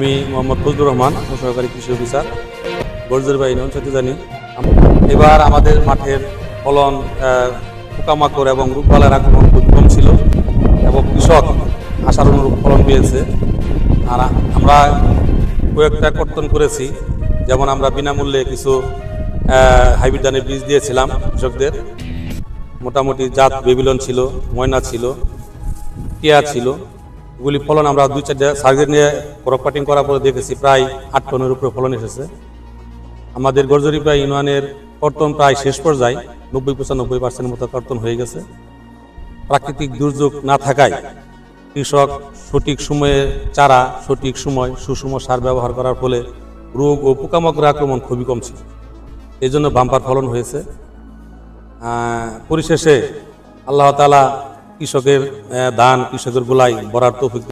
আমি মোহাম্মদ ফজলুর রহমান, সহকারী কৃষি অফিসার বর্জরবা ইউনিয়ন সাথে জানি। এবার আমাদের মাঠের ফলন পোকামাকড় এবং রোগবালার আক্রমণ খুব কম ছিল এবং কৃষক আশার অনুরূপ ফলন পেয়েছে। আর আমরা কয়েকটা কর্তন করেছি, যেমন আমরা বিনামূল্যে কিছু হাইব্রিড ধানের বীজ দিয়েছিলাম কৃষকদের। মোটামুটি জাত বেবিলন ছিল, ময়না ছিল, টিয়া ছিল এগুলি ফলন আমরা দুই চারটে সার্ভে নিয়ে ক্রপ কাটিং করার পরে দেখেছি প্রায় আট টনের উপরে ফলন এসেছে। আমাদের গরজরিপা ইউনিয়নের কর্তন প্রায় শেষ পর্যায়ে নব্বই পঁচানব্বই পার্সেন্ট মতো কর্তন হয়ে গেছে। প্রাকৃতিক দুর্যোগ না থাকায় কৃষক সঠিক সময়ে চারা, সঠিক সময় সুষম সার ব্যবহার করার ফলে রোগ ও পোকামাকড় আক্রমণ খুবই কম ছিল। এই জন্য বাম্পার ফলন হয়েছে। পরিশেষে আল্লাহ তালা কৃষকের ধান কৃষকের গোলাই বরার তৌফিক